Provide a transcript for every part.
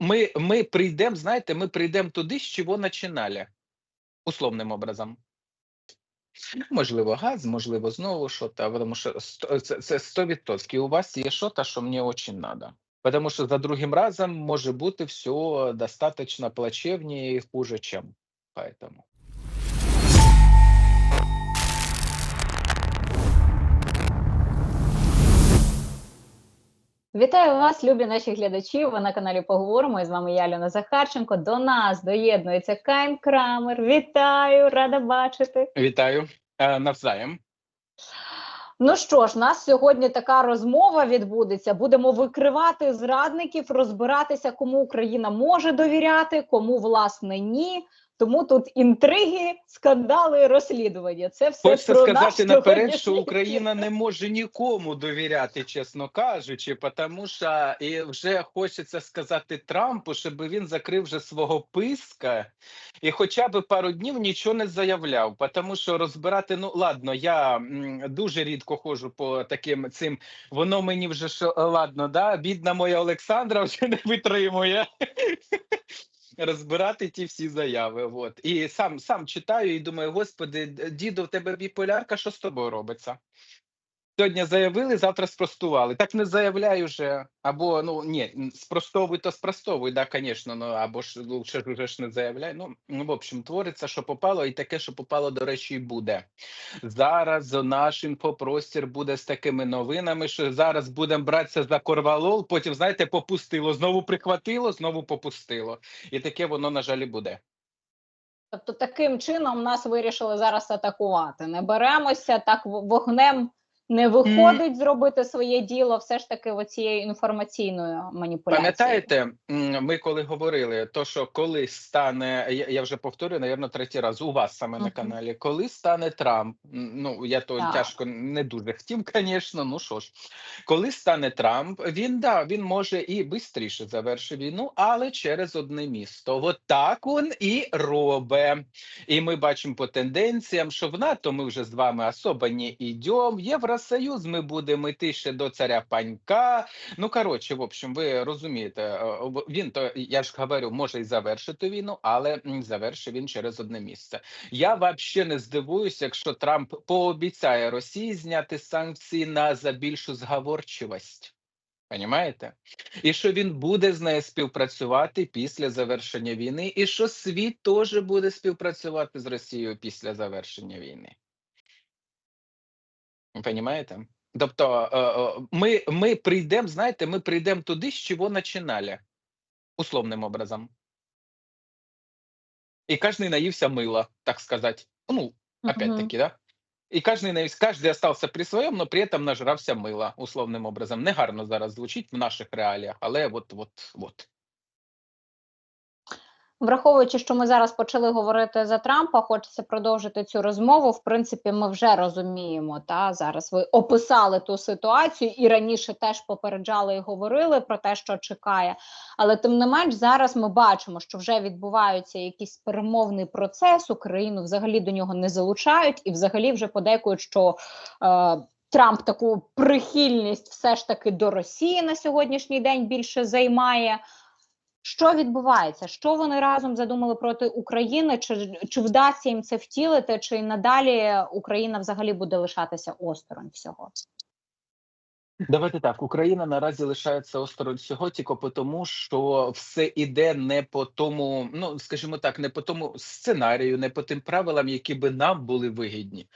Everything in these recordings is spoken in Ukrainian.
ми, ми прийдемо, знаєте, ми прийдемо туди, з чого починали. Условним образом. Можливо, газ, можливо, знову що то тому що це, це 100%. У вас є що то що мені дуже треба. Тому що за другим разом може бути все достаточно плачевнее і хуже, чим. Поэтому. Вітаю вас, любі наші глядачі. Ви на каналі Поговоримо. І з вами я, Альона Захарченко. До нас доєднується Кайн Крамер. Вітаю, рада бачити. Вітаю е, навзаєм. Ну що ж, нас сьогодні така розмова відбудеться. Будемо викривати зрадників, розбиратися, кому Україна може довіряти, кому власне ні. Тому тут інтриги, скандали, розслідування. Це все Хочеться про сказати наш наперед, що Україна не може нікому довіряти, чесно кажучи, тому що і вже хочеться сказати Трампу, щоб він закрив вже свого писка і хоча б пару днів нічого не заявляв. Тому що розбирати, ну ладно, я дуже рідко ходжу по таким цим. Воно мені вже що ладно, да, бідна моя Олександра вже не витримує. Розбирати ті всі заяви. От. І сам сам читаю і думаю, господи, діду, в тебе біполярка, що з тобою робиться? Сьогодні заявили, завтра спростували. Так не заявляй уже. Або ну ні, спростовуй, то спростовуй, да, звісно, ну або ж лучше ж ж не заявляй. Ну, ну, в общем, твориться, що попало, і таке, що попало, до речі, і буде. Зараз наш інфопростір буде з такими новинами, що зараз будемо братися за корвалол, потім, знаєте, попустило, знову прихватило, знову попустило. І таке воно, на жаль, і буде. Тобто таким чином нас вирішили зараз атакувати. Не беремося, так вогнем не виходить зробити своє діло, все ж таки оцією інформаційною маніпуляцією. Пам'ятаєте, ми коли говорили, то що коли стане, я, вже повторюю, напевно, третій раз у вас саме на каналі, коли стане Трамп, ну я то Так. тяжко не дуже хотів, звісно, ну що ж, коли стане Трамп, він да, він може і швидше завершить війну, але через одне місто. От так він і робить. І ми бачимо по тенденціям, що в НАТО ми вже з вами особо не йдемо, в Євросоюз ми будемо йти ще до царя панька. Ну коротше, в общем, ви розумієте, е, він то я ж говорю, може і завершити війну, але м, завершить він через одне місце. Я взагалі не здивуюся, якщо Трамп пообіцяє Росії зняти санкції на за більшу зговорчивість. Понімаєте? І що він буде з нею співпрацювати після завершення війни, і що світ теж буде співпрацювати з Росією після завершення війни. Понімаєте? Тобто е, е, ми, ми прийдемо, знаєте, ми прийдемо туди, з чого починали, условним образом. І кожен наївся мила, так сказати. Ну, опять-таки, да? І кожен наївся, кожен остався при своєму, але при этом нажрався мила, условним образом. Негарно зараз звучить в наших реаліях, але от, от, от. Враховуючи, що ми зараз почали говорити за Трампа, хочеться продовжити цю розмову. В принципі, ми вже розуміємо. Та зараз ви описали ту ситуацію і раніше теж попереджали і говорили про те, що чекає. Але тим не менш, зараз ми бачимо, що вже відбувається якийсь перемовний процес. Україну взагалі до нього не залучають, і взагалі вже подейкують, що. Е, Трамп таку прихильність все ж таки до Росії на сьогоднішній день більше займає. Що відбувається? Що вони разом задумали проти України? Чи, чи вдасться їм це втілити, чи надалі Україна взагалі буде лишатися осторонь всього? Давайте так. Україна наразі лишається осторонь всього тільки тому, що все іде не по тому, ну скажімо так, не по тому сценарію, не по тим правилам, які би нам були вигідні.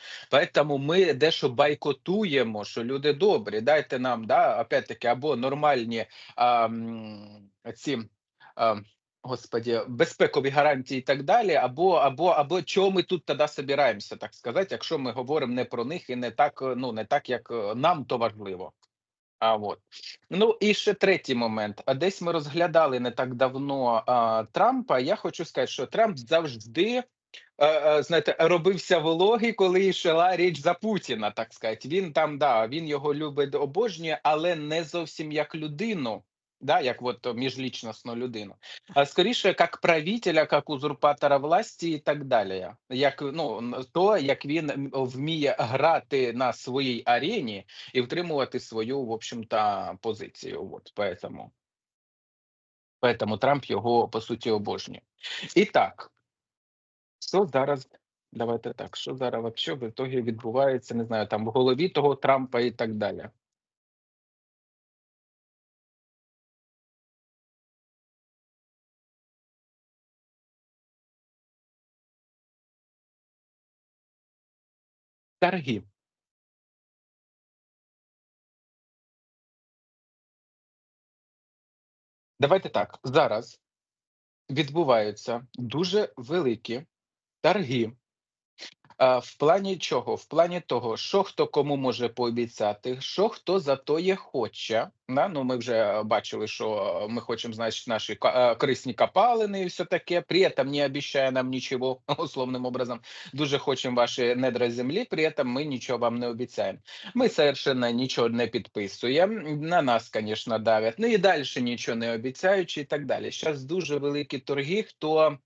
Тому ми дещо байкотуємо, що люди добрі, дайте нам да, опять-таки, або нормальні а, ці. А, Господі, безпекові гарантії і так далі, або або або чого ми тут тоді собираємося, так сказати, якщо ми говоримо не про них і не так, е, ну не так, як е, нам то важливо. А от ну і ще третій момент. А десь ми розглядали не так давно а, Трампа. Я хочу сказати, що Трамп завжди. е, е, Знаєте, робився вологий, коли йшла річ за Путіна, так сказати. Він там, да, він його любить, обожнює, але не зовсім як людину, да, як от міжлічностну людину, а скоріше як правителя, як узурпатора власті і так далі. Як ну то, як він вміє грати на своїй арені і втримувати свою, в общем-то, позицію. От поэтому. Поэтому Трамп його по суті обожнює. І так, що зараз, давайте так, що зараз вообще в ітогі відбувається, не знаю, там в голові того Трампа і так далі. Торги. Давайте так. Зараз відбуваються дуже великі торги. В плані чого? В плані того, що хто кому може пообіцяти, що хто за то є хоче. Да? Ну, ми вже бачили, що ми хочемо, значить, наші е, корисні копалини і все таке. При этом не обіцяє нам нічого, условним образом. Дуже хочемо ваші недра землі, при этом ми нічого вам не обіцяємо. Ми совершенно нічого не підписуємо. На нас, звісно, давлять. Ну і далі нічого не обіцяючи і так далі. Зараз дуже великі торги, хто.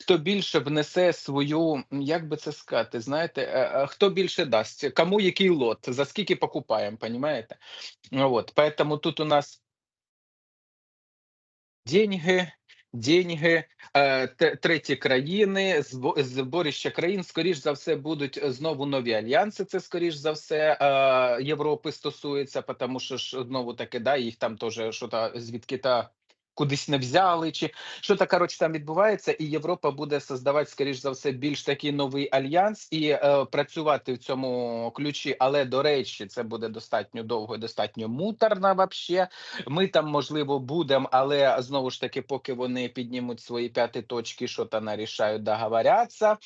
Хто більше внесе свою, як би це сказати, знаєте, е, е, хто більше дасть, кому який лот, за скільки покупаємо, понімаєте? Вот, поэтому тут у нас деньги, деньги, е, треті країни, збо- зборище країн, скоріш за все, будуть знову нові альянси. Це скоріш за все Європи стосується, тому що ж знову таки, да, їх там теж що звідки та кудись не взяли, чи що то коротше там відбувається, і Європа буде создавати, скоріш за все, більш такий новий альянс і е, працювати в цьому ключі. Але до речі, це буде достатньо довго і достатньо муторно. Вообще, ми там можливо будемо, але знову ж таки, поки вони піднімуть свої п'яти точки, що то нарішають, договоряться.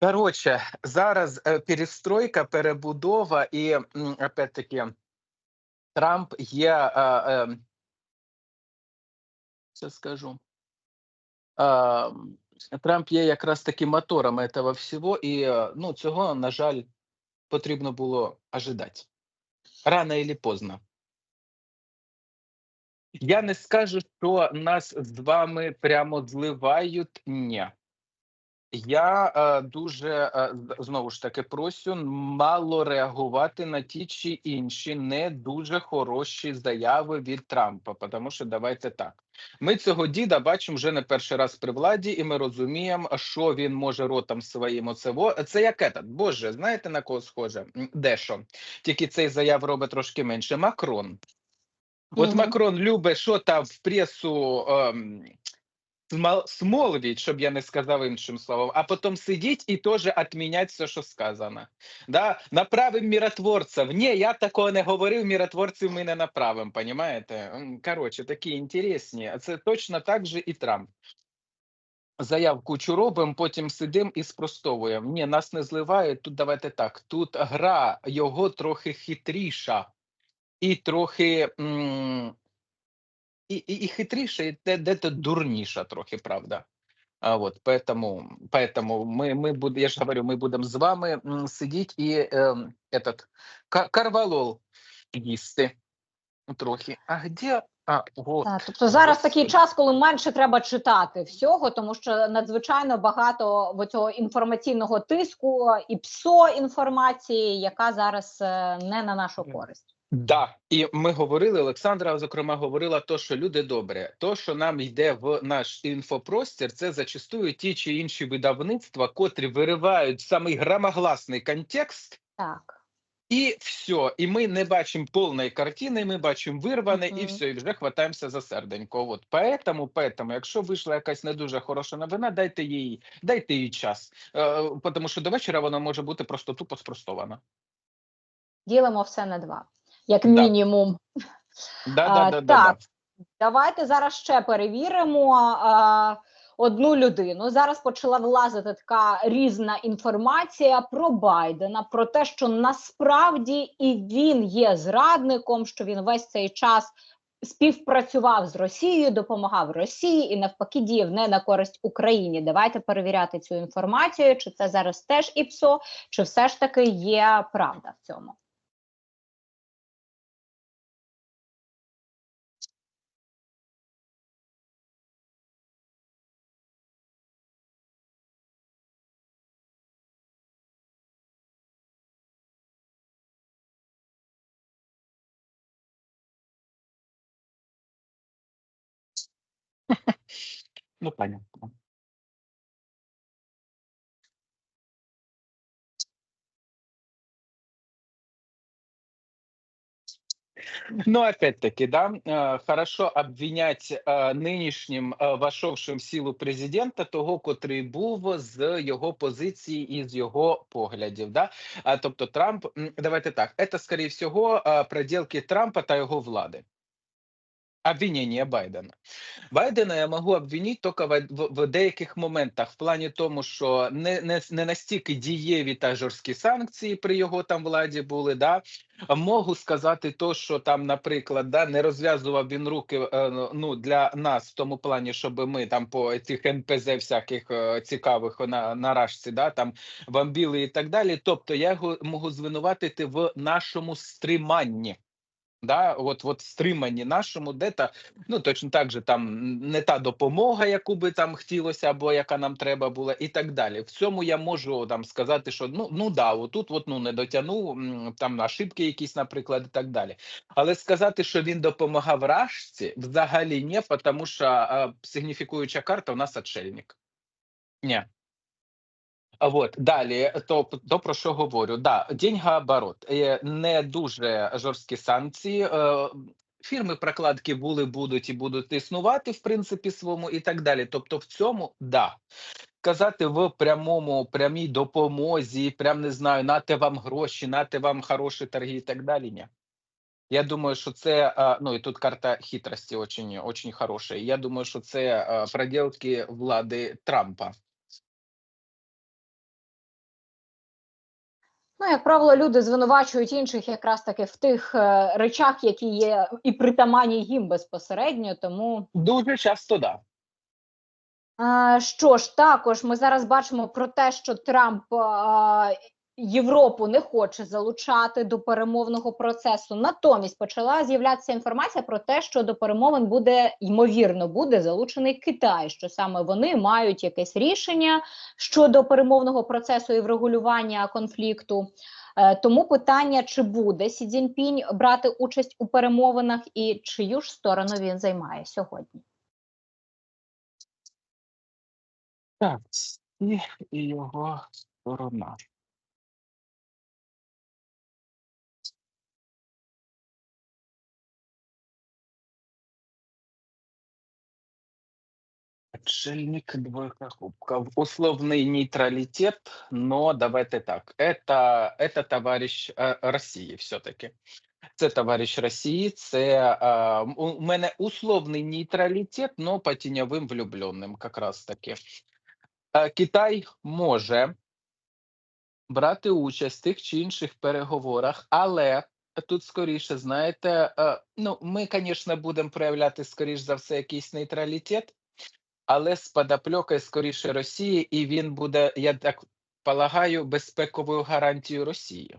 Коротше, зараз е, перестройка, перебудова, і опять-таки Трамп є. Е, е, що скажу. Трамп є якраз таки мотором этого всього, і е, ну, цього, на жаль, потрібно було ожидати. Рано или поздно. Я не скажу, що нас з вами прямо зливають. Ні. Я е, дуже е, знову ж таки просю мало реагувати на ті чи інші не дуже хороші заяви від Трампа. Тому що давайте так. Ми цього діда бачимо вже не перший раз при владі, і ми розуміємо, що він може ротом своїм оцево. Це як этот, Боже, знаєте на кого схоже? Дещо. Тільки цей заяв робить трошки менше. Макрон. От Мгм. Макрон любить що там в пресу смол- смолвіть, щоб я не сказав іншим словом, а потім сидіть і теж відміняти все, що сказано. Да? Направим миротворців. Ні, я такого не говорив, миротворців ми не направимо, понімаєте? Коротше, такі інтересні. Це точно так же і Трамп. Заявку кучу робимо, потім сидимо і спростовуємо. Ні, нас не зливають. Тут давайте так. Тут гра його трохи хитріша і трохи. М- і, і, і хитріша, і де, де то дурніша трохи, правда. А вот, поэтому, поэтому мы, мы будем, я же говорю, мы будем з вами м, сидіти і ем, этот, ка- карвалол їсти трохи. А где? А, вот. Так, тобто зараз Ось. такий час, коли менше треба читати всього, тому що надзвичайно багато в цього інформаційного тиску і псо інформації, яка зараз е, не на нашу Мгм. користь. Да, і ми говорили, Олександра, зокрема, говорила то, що люди добре, то, що нам йде в наш інфопростір, це зачастую ті чи інші видавництва, котрі виривають самий грамогласний контекст, Так. і все. І ми не бачимо повної картини, ми бачимо вирване, і все, і вже хватаємося за серденько. От поэтому, поэтому, якщо вийшла якась не дуже хороша новина, дайте їй, дайте їй час. Е, тому що до вечора вона може бути просто тупо спростована. Ділимо все на два, як мінімум. Да, да, да, так. да. Давайте зараз ще перевіримо а, одну людину. Зараз почала влазити така різна інформація про Байдена, про те, що насправді і він є зрадником, що він весь цей час співпрацював з Росією, допомагав Росії і навпаки діяв не на користь Україні. Давайте перевіряти цю інформацію, чи це зараз теж ІПСО, чи все ж таки є правда в цьому. Ну, понятно. Ну, опять-таки, да, э, хорошо обвинять э, нинішнім е, вошовшим силу президента, того, котрий був з його позиції і з його поглядів. Да? Тобто Трамп, давайте так, це, скоріше всього, проделки Трампа та його влади. Обвинення Байдена. Байдена я можу обвинити тільки в, в, в деяких моментах, в плані тому, що не, не, не настільки дієві та жорсткі санкції при його там владі були. Да? Можу сказати, то, що там, наприклад, да, не розв'язував він руки е, ну, для нас в тому плані, щоб ми там по цих НПЗ всяких е, цікавих на, на рашці, да, там бомбіли і так далі. Тобто я його можу звинуватити в нашому стриманні. Да, от, от стриманні нашому, де та ну точно так же там не та допомога, яку би там хотілося, або яка нам треба була, і так далі. В цьому я можу там сказати, що ну ну да, отут от, ну не дотягнув там ошибки якісь, наприклад, і так далі. Але сказати, що він допомагав Рашці, взагалі ні, тому що а, сигніфікуюча карта у нас отшельник. Ні. От далі, то, то про що говорю? Да, деньгооборот. Е, не дуже жорсткі санкції. Е, Фірми прокладки були, будуть і будуть існувати в принципі своєму і так далі. Тобто, в цьому да. Казати в прямому прямій допомозі, прям не знаю, нате вам гроші, нате вам хороші торги і так далі. Ні. Я думаю, що це ну і тут карта хитрості очень, очень хороша. Я думаю, що це а, проделки влади Трампа. Ну, як правило, люди звинувачують інших якраз таки в тих е, речах, які є і притаманні їм безпосередньо. Тому Дуже часто да. е, що ж, також ми зараз бачимо про те, що Трамп е, Європу не хоче залучати до перемовного процесу. Натомість почала з'являтися інформація про те, що до перемовин буде ймовірно буде залучений Китай, що саме вони мають якесь рішення щодо перемовного процесу і врегулювання конфлікту. Е, Тому питання, чи буде Сі Цзіньпінь брати участь у перемовинах і чию ж сторону він займає сьогодні? Так, і, його сторона. Отшельник, двойка кубков. Условный нейтралитет, но давайте так. Это, это товарищ э, Росії все-таки. Це товариш Росії, це е, у у мене условний нейтралітет, но по тіньовим влюбленим, якраз таки. Е, Китай може брати участь в тих чи інших переговорах, але тут скоріше, знаєте, е, ну ми, звісно, будемо проявляти скоріш за все якийсь нейтралітет, але з подопльокою скоріше Росії, і він буде, я так полагаю, безпековою гарантією Росії.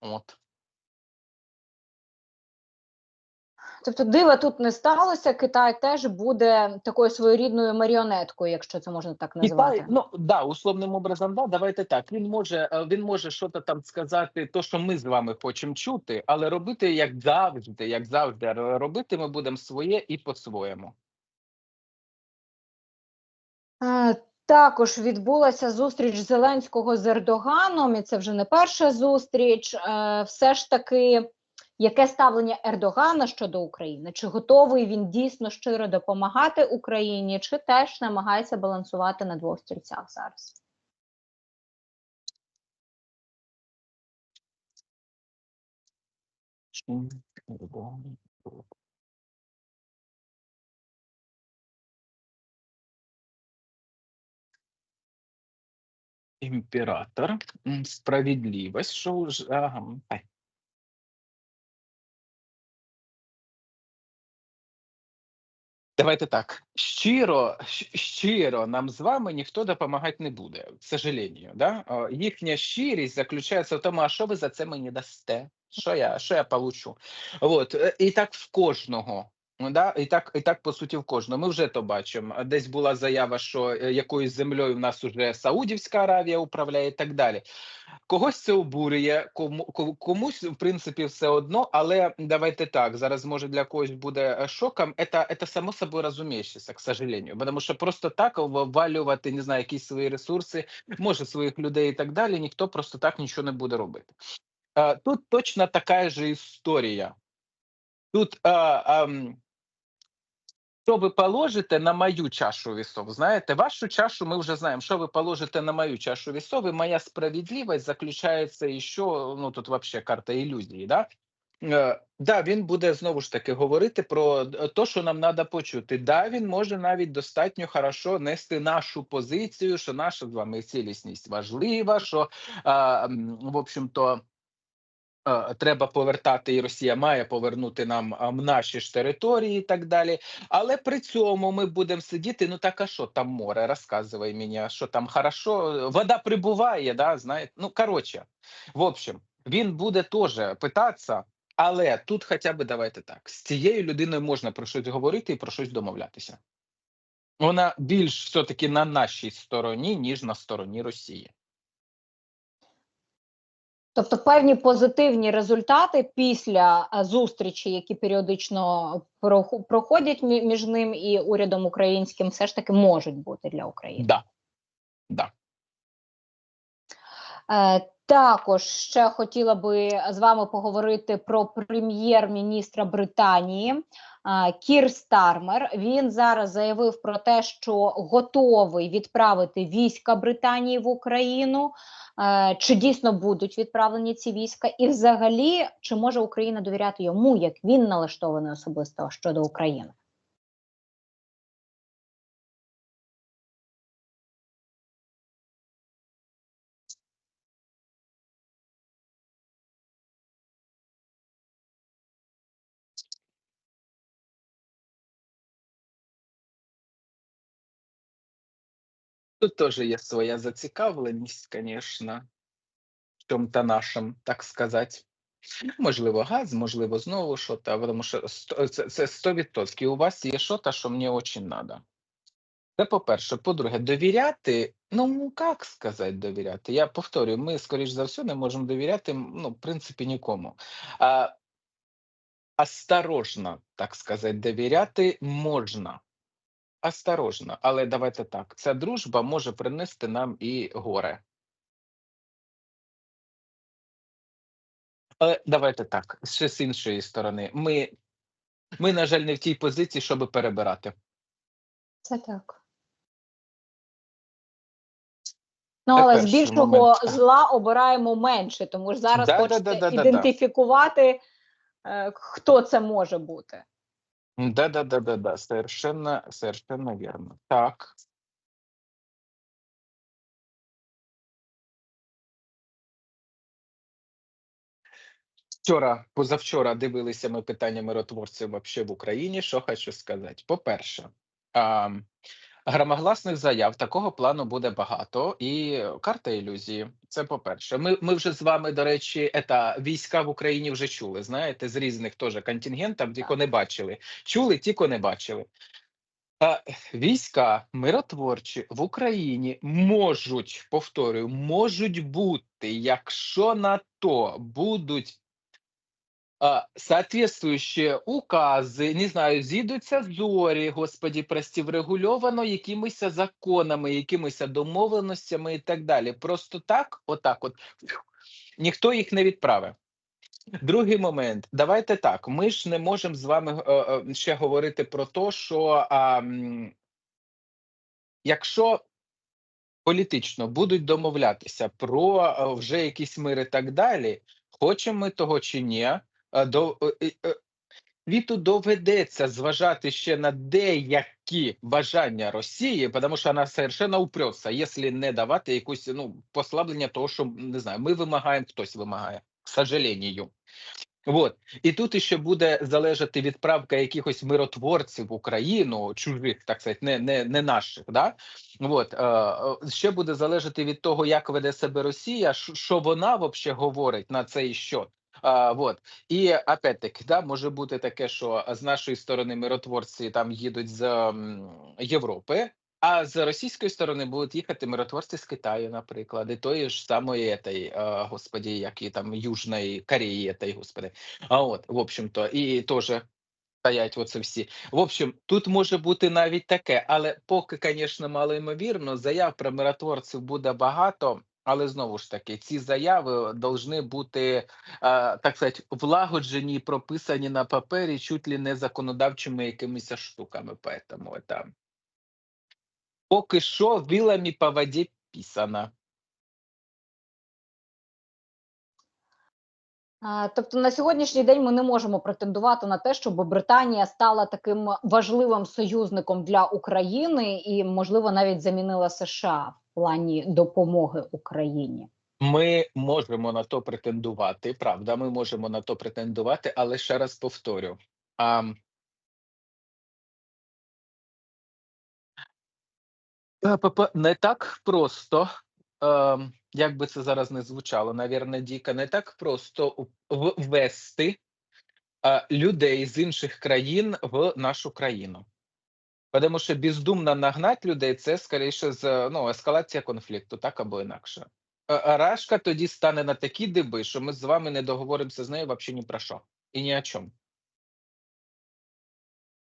От. Тобто дива тут не сталося. Китай теж буде такою своєрідною маріонеткою, якщо це можна так назвати. Китай, ну да, условним образом, да, давайте так. Він може е, він може щось там сказати, то що ми з вами хочемо чути, але робити як завжди, як завжди, робити ми будемо своє і по-своєму. Також відбулася зустріч Зеленського з Ердоганом, і це вже не перша зустріч. Е, Все ж таки, яке ставлення Ердогана щодо України? Чи готовий він дійсно щиро допомагати Україні, чи теж намагається балансувати на двох стільцях зараз? Імператор, м, справедливість, що вже. Давайте так. Щиро, щиро нам з вами ніхто допомагати не буде, к сожалению. Да? Е, Їхня щирість заключається в тому, а що ви за це мені дасте? Що я, що я получу? От. е, І так в кожного. Ну, Да? І так, і так, по суті, в кожного. Ми вже то бачимо. Десь була заява, що е, якоюсь землею в нас уже Саудівська Аравія управляє і так далі. Когось це обурює, кому комусь в принципі все одно, але давайте так. Зараз може для когось буде е, шоком. Это, это само собой разумеющееся, к сожалению. Потому що просто так ввалювати, не знаю, якісь свої ресурси, може своїх людей і так далі. Ніхто просто так нічого не буде робити. Е, Тут точно така ж історія. Тут е, ем, що ви положите на мою чашу весов? Знаєте, вашу чашу ми вже знаємо. Що ви положите на мою чашу весов, і моя справедливість заключається ще, ну тут вообще карта ілюзії, да? Е, да, він буде знову ж таки говорити про те, що нам треба почути. Да, він може навіть достатньо хорошо нести нашу позицію, що наша з вами цілісність важлива, що м, в общем-то. Е, Треба повертати, і Росія має повернути нам наші ж території і так далі. Але при цьому ми будемо сидіти. Ну так а що там море? Розказуй мені, що там хорошо, вода прибуває, да, знаєте. Ну коротше, в общем, він буде теж питатися, але тут хоча б давайте так: з цією людиною можна про щось говорити і про щось домовлятися. Вона більш все-таки на нашій стороні, ніж на стороні Росії. Тобто певні позитивні результати після е, зустрічі, які періодично проходять між ним і урядом українським, все ж таки можуть бути для України. Да. Да. Також ще хотіла би з вами поговорити про прем'єр-міністра Британії Кір Стармер. Він зараз заявив про те, що готовий відправити війська Британії в Україну. Чи дійсно будуть відправлені ці війська, і взагалі чи може Україна довіряти йому, як він налаштований особисто щодо України? Тут теж є своя зацікавленість, звісно, в чому-то нашим, так сказати. Можливо, газ, можливо, знову що то тому що це, це 100%. У вас є що-то, що мені дуже треба. Це по-перше. По-друге, довіряти, ну, як сказати довіряти? Я повторюю, ми, скоріш за все, не можемо довіряти, ну, в принципі, нікому. А, осторожно, так сказати, довіряти можна. Осторожно, але давайте так. Ця дружба може принести нам і горе. Але давайте так, ще з іншої сторони. Ми, ми, на жаль, не в тій позиції, щоб перебирати. Це так. Ну, але з більшого момент. зла обираємо менше, тому ж зараз Да, да, хочеться да, да, да, да. ідентифікувати, е, хто це може бути. Да, да, да, да, да, совершенно, совершенно верно. Так. Вчора, позавчора дивилися ми питання миротворців вообще в Україні. Що хочу сказати? По-перше, громогласних заяв такого плану буде багато, і карта ілюзії. Це по-перше. Ми, ми вже з вами, до речі, ета, війська в Україні вже чули. Знаєте, з різних теж контингентів, тільки не бачили. Чули, тільки не бачили. А, війська миротворчі в Україні можуть, повторюю, можуть бути, якщо на то будуть соответствующие укази, не знаю, зійдуться зорі, господі, прості, врегульовано якимись законами, якимись домовленостями і так далі. Просто так, отак, от ніхто їх не відправив. Другий момент. Давайте так. Ми ж не можемо з вами е, е, ще говорити про те, що а, якщо політично будуть домовлятися про е, вже якісь мир і так далі, хочемо ми того чи ні, до е, е, Віту доведеться зважати ще на деякі бажання Росії, тому що вона совершенно упрется, якщо не давати якусь ну послаблення того, що не знаю, ми вимагаємо, хтось вимагає, к сожалению. Вот. І тут іще буде залежати відправка якихось миротворців в Україну, чужих, так сказати, не, не, не наших. Да? Е, е, ще буде залежати від того, як веде себе Росія, що- вона взагалі говорить на цей счет. А, вот. І опять-таки, да, може бути таке, що з нашої сторони миротворці там їдуть з м, Європи, а з російської сторони будуть їхати миротворці з Китаю, наприклад, і тої ж самої этой, е, господі, як і там Южної Кореї, этой, господи. А от, в общем-то, і теж стоять оце всі. В общем, тут може бути навіть таке, але поки, звісно, малоймовірно, заяв про миротворців буде багато. Але знову ж таки, ці заяви повинні бути, е, так сказати, влагоджені, прописані на папері, чуть ли не законодавчими якимись штуками. Поэтому там поки що вилами по воді писано. Тобто на сьогоднішній день ми не можемо претендувати на те, щоб Британія стала таким важливим союзником для України і, можливо, навіть замінила США в плані допомоги Україні. Ми можемо на то претендувати, правда, ми можемо на то претендувати, але ще раз повторю. А, не так просто, е, як би це зараз не звучало, навірно, Діка, не так просто ввести е, людей з інших країн в нашу країну. Тому що бездумно нагнати людей це скоріше з ну, ескалація конфлікту, так або інакше. Е, е, Рашка тоді стане на такі диби, що ми з вами не договоримося з нею взагалі ні про що і ні о чому.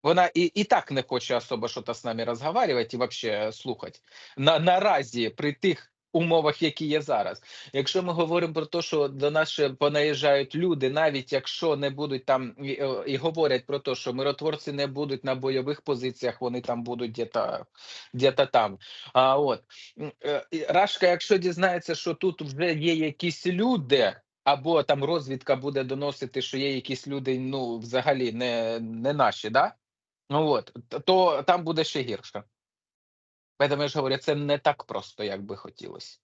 Вона і, і так не хоче особо що-то з нами розговорювати і взагалі слухати. На, наразі при тих умовах, які є зараз. Якщо ми говоримо про те, що до нас понаїжджають люди, навіть якщо не будуть там і, е, і говорять про те, що миротворці не будуть на бойових позиціях, вони там будуть где-то, где-то там. А от е, Рашка, якщо дізнається, що тут вже є якісь люди. Або там розвідка буде доносити, що є якісь люди, ну взагалі не, не наші, да? Ну от, то там буде ще гірше. Тому я ж говорю, це не так просто, як би хотілося.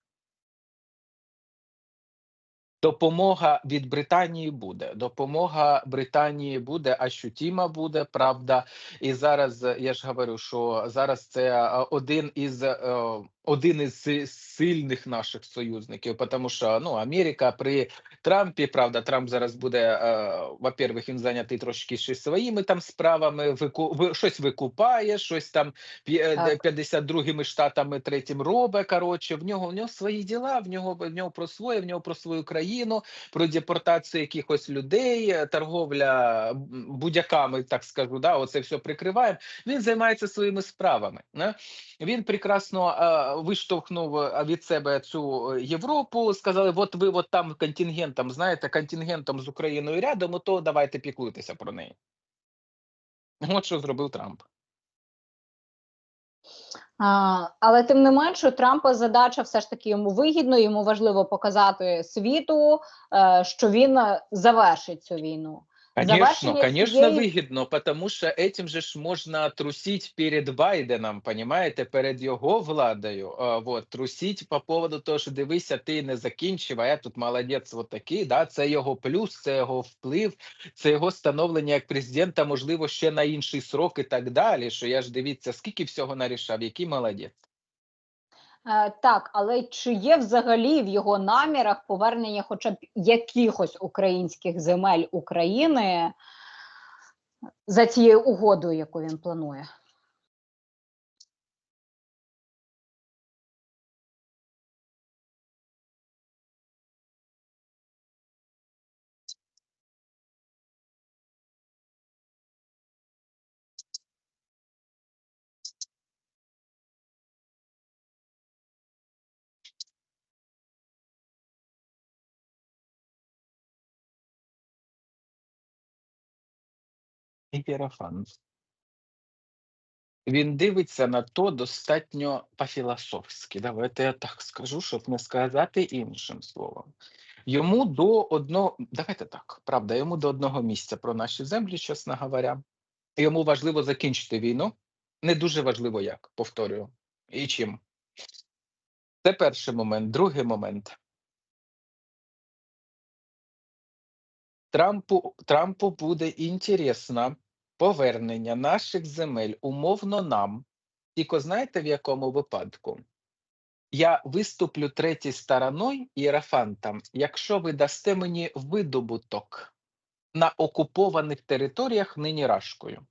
Допомога від Британії буде. Допомога Британії буде, а що Тіма буде, правда. І зараз е, я ж говорю, що зараз це е, один із е, один із сильних наших союзників, тому що ну Америка при Трампі, правда, Трамп зараз буде, е, во-первых, він зайнятий трошки ще своїми там справами, вику, щось викупає, щось там п'є- Так. 52-ми штатами третім робить. Коротше, в нього в нього свої діла, в нього в нього про своє, в нього про свою країну, про депортацію якихось людей, е, торговля будь-яками, так скажу. Да, оце все прикриваємо. Він займається своїми справами. Не? Він прекрасно е, виштовхнув е, від себе цю е, Європу. Сказали: от ви от там контингентом, знаєте, контингентом з Україною рядом, то давайте піклуйтеся про неї. От що зробив Трамп. А, але тим не менше, Трампа задача все ж таки йому вигідно. Йому важливо показати світу, е, що він завершить цю війну. Конечно, конечно, цієї- вигідно, потому що этим же ж можна трусить перед Байденом, понимаєте, перед його владою. Вот, трусить по поводу того, що дивися, ти не закінчив, а я тут молодець, от такий, да, це його плюс, це його вплив, це його становлення як президента, можливо, ще на інший срок і так далі, що я ж дивіться, скільки всього нарішав, який молодець. Е, так, але чи є взагалі в його намірах повернення хоча б якихось українських земель України за цією угодою, яку він планує? І Він дивиться на то достатньо по-філософськи. Давайте я так скажу, щоб не сказати іншим словом. Йому до одного, давайте так, правда, йому до одного місця про наші землі, чесно говоря. Йому важливо закінчити війну. Не дуже важливо як, повторюю. І чим. Це перший момент. Другий момент. Трампу, Трампу буде інтересно повернення наших земель умовно нам. Тільки знаєте в якому випадку? Я виступлю третій стороною ірафантам, якщо ви дасте мені видобуток на окупованих територіях нині Рашкою.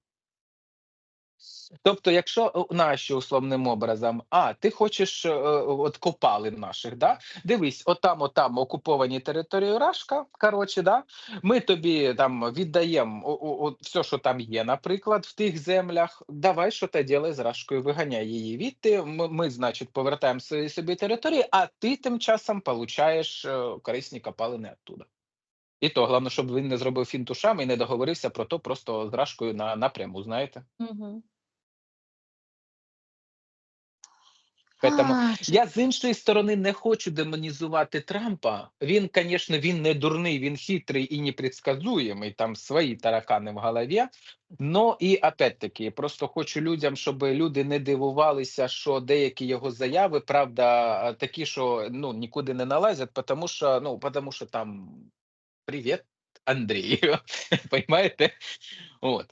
Тобто, якщо е, наші условним образом, а ти хочеш е, от копали наших, да? Дивись, отам, отам окуповані території Рашка. Коротше, да? ми тобі там віддаємо все, що там є, наприклад, в тих землях. Давай що ти ділай з Рашкою, виганяй її відти. Ми, ми значить, повертаємо свої собі території, а ти тим часом получаєш е, корисні копалини оттуда. І то головне, щоб він не зробив фінт ушами і не договорився про то просто з Рашкою на напряму, знаєте. Угу. Поэтому Я з іншої сторони не хочу демонізувати Трампа. Він, звісно, він не дурний, він хитрий і непредсказуємий, там свої таракани в голові. Но і опять-таки, просто хочу людям, щоб люди не дивувалися, що деякі його заяви, правда, такі, що ну нікуди не налазять, тому що ну тому що там привіт, Андрій. Понимаєте? От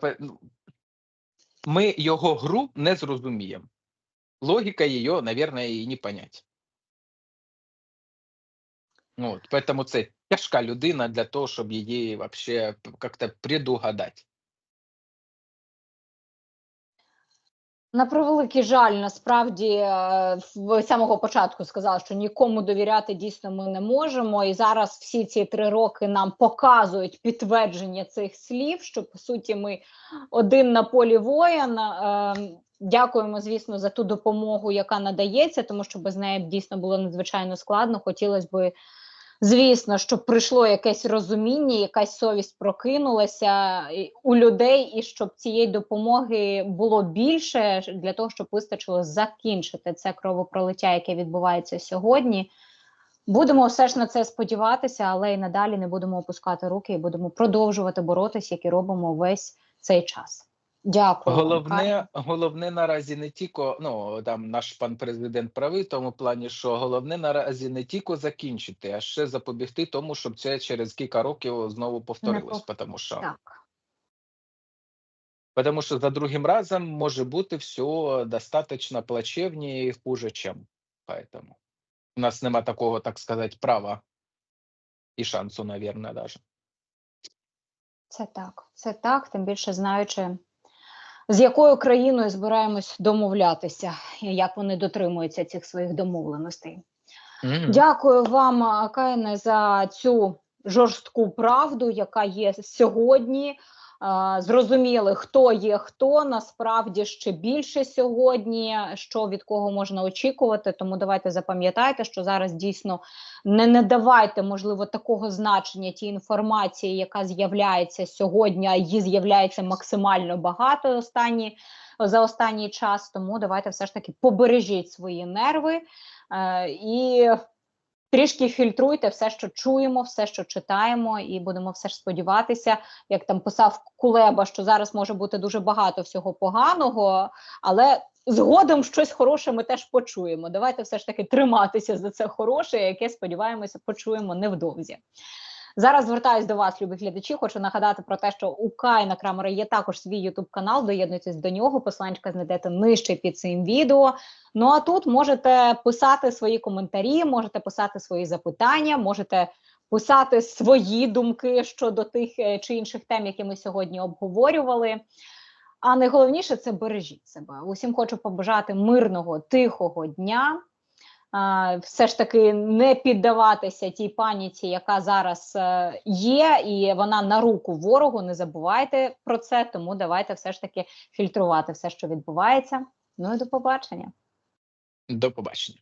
п- ну, ми його гру не зрозуміємо. Логика ее, наверное, и не понять. От, поэтому це тяжка людина для того, щоб її вообще как-то предугадать. На превеликий жаль, насправді е, з самого початку сказали, що нікому довіряти дійсно ми не можемо. І зараз всі ці три роки нам показують підтвердження цих слів, що по суті ми один на полі воїн. Дякуємо, звісно, за ту допомогу, яка надається, тому що без неї дійсно було надзвичайно складно. Хотілося б, звісно, щоб прийшло якесь розуміння, якась совість прокинулася у людей, і щоб цієї допомоги було більше для того, щоб вистачило закінчити це кровопролиття, яке відбувається сьогодні. Будемо все ж на це сподіватися, але і надалі не будемо опускати руки і будемо продовжувати боротися, як і робимо весь цей час. Дякую. Головне, головне наразі не тільки, ну там наш пан президент правий в тому плані, що головне наразі не тільки закінчити, а ще запобігти тому, щоб це через кілька років знову повторилось. пов- Тому що Так. Потому что за другим разом может бути все достаточно плачевнее и хуже, чем. Поэтому у нас нема такого, так сказать, права і шансу, наверное, даже. Це так, це так, тим більше знаючи, з якою країною збираємось домовлятися, і як вони дотримуються цих своїх домовленостей. Дякую вам, Кайне, за цю жорстку правду, яка є сьогодні. Зрозуміли, хто є хто. Насправді ще більше сьогодні, що від кого можна очікувати. Тому давайте запам'ятайте, що зараз дійсно не, не давайте, можливо, такого значення тій інформації, яка з'являється сьогодні, її з'являється максимально багато останні, за останній час. Тому давайте все ж таки побережіть свої нерви. Е, і трішки фільтруйте все, що чуємо, все, що читаємо, і будемо все ж сподіватися, як там писав Кулеба, що зараз може бути дуже багато всього поганого, але згодом щось хороше ми теж почуємо. Давайте все ж таки триматися за це хороше, яке сподіваємося, почуємо невдовзі. Зараз звертаюсь до вас, любі глядачі. Хочу нагадати про те, що у Кайна Крамера є також свій Ютуб канал. Доєднуйтесь до нього. Посиланчика знайдете нижче під цим відео. Ну а тут можете писати свої коментарі, можете писати свої запитання, можете писати свої думки щодо тих е, чи інших тем, які ми сьогодні обговорювали. А найголовніше це бережіть себе. Усім хочу побажати мирного, тихого дня. Все ж таки не піддаватися тій паніці, яка зараз е, є, і вона на руку ворогу. Не забувайте про це, тому давайте все ж таки фільтрувати все, що відбувається. Ну і до побачення. До побачення.